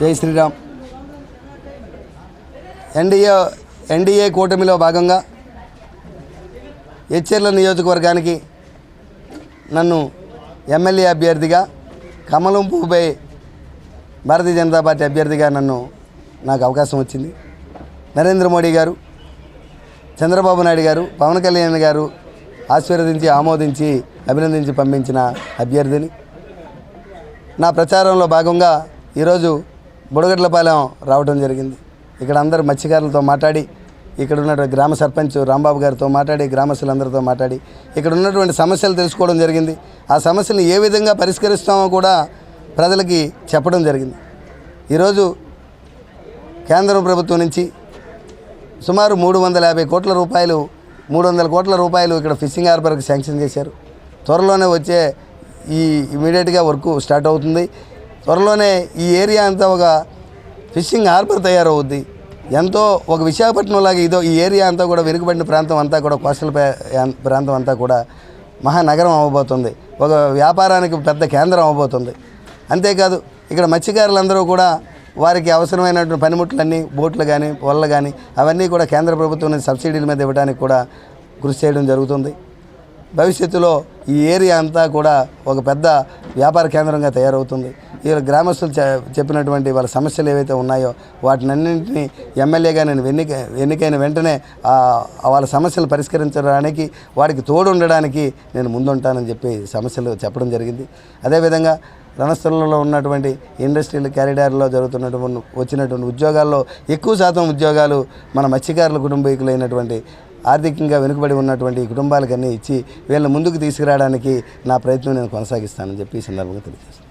జై Sriram. NDA NDA కూటమిలో భాగంగా హెచ్ఎర్ల నియోజకవర్గానికి నన్ను ఎమ్మెల్యే అభ్యర్థిగా కమలం భారతీయ జనతా పార్టీ అభ్యర్థిగా నన్ను నాకు అవకాశం వచ్చింది. నరేంద్ర మోడీ గారు చంద్రబాబు నాయుడు గారు పవన్ కళ్యాణ్ గారు ఆశీర్వదించి ఆమోదించి అభినందించి పంపించిన అభ్యర్థిని. నా ప్రచారంలో భాగంగా ఈరోజు బుడగడ్లపాలెం రావడం జరిగింది. ఇక్కడ అందరు మత్స్యకారులతో మాట్లాడి ఇక్కడ ఉన్నటువంటి గ్రామ సర్పంచ్ రాంబాబు గారితో మాట్లాడి గ్రామస్తులందరితో మాట్లాడి ఇక్కడ ఉన్నటువంటి సమస్యలు తెలుసుకోవడం జరిగింది. ఆ సమస్యలు ఏ విధంగా పరిష్కరిస్తామో కూడా ప్రజలకి చెప్పడం జరిగింది. ఈరోజు కేంద్ర ప్రభుత్వం నుంచి సుమారు మూడు వందల యాభై కోట్ల రూపాయలు మూడు వందల కోట్ల రూపాయలు ఇక్కడ ఫిషింగ్ హార్బర్కి శాంక్షన్ చేశారు. త్వరలోనే వచ్చే ఈ ఇమీడియట్గా వర్క్ స్టార్ట్ అవుతుంది. త్వరలోనే ఈ ఏరియా అంతా ఒక ఫిషింగ్ హార్బర్ తయారవుద్ది. ఎంతో ఒక విశాఖపట్నం లాగా ఇదో ఈ ఏరియా అంతా కూడా వెనుకబడిన ప్రాంతం అంతా కూడా కోస్టల్ ప్రాంతం అంతా కూడా మహానగరం అవ్వబోతుంది. ఒక వ్యాపారానికి పెద్ద కేంద్రం అవ్వబోతుంది. అంతేకాదు ఇక్కడ మత్స్యకారులందరూ కూడా వారికి అవసరమైనటువంటి పనిముట్లన్నీ బోట్లు కానీ వల్ల కానీ అవన్నీ కూడా కేంద్ర ప్రభుత్వం సబ్సిడీల మీద ఇవ్వడానికి కూడా కృషి చేయడం జరుగుతుంది. భవిష్యత్తులో ఈ ఏరియా అంతా కూడా ఒక పెద్ద వ్యాపార కేంద్రంగా తయారవుతుంది. ఈ గ్రామస్తులు చెప్పినటువంటి వాళ్ళ సమస్యలు ఏవైతే ఉన్నాయో వాటినన్నింటినీ ఎమ్మెల్యేగా నేను ఎన్నిక ఎన్నికైన వెంటనే వాళ్ళ సమస్యలు పరిష్కరించడానికి వాడికి తోడు ఉండడానికి నేను ముందుంటానని చెప్పి సమస్యలు చెప్పడం జరిగింది. అదేవిధంగా రణస్థలంలో ఉన్నటువంటి ఇండస్ట్రియల్ క్యారిడార్లో జరుగుతున్నటువంటి వచ్చినటువంటి ఉద్యోగాల్లో ఎక్కువ శాతం ఉద్యోగాలు మన మత్స్యకారుల కుటుంబీకులైనటువంటి ఆర్థికంగా వెనుకబడి ఉన్నటువంటి కుటుంబాలకన్నీ ఇచ్చి వీళ్ళని ముందుకు తీసుకురావడానికి నా ప్రయత్నం నేను కొనసాగిస్తానని చెప్పి ఈ సందర్భంగా తెలియజేస్తాను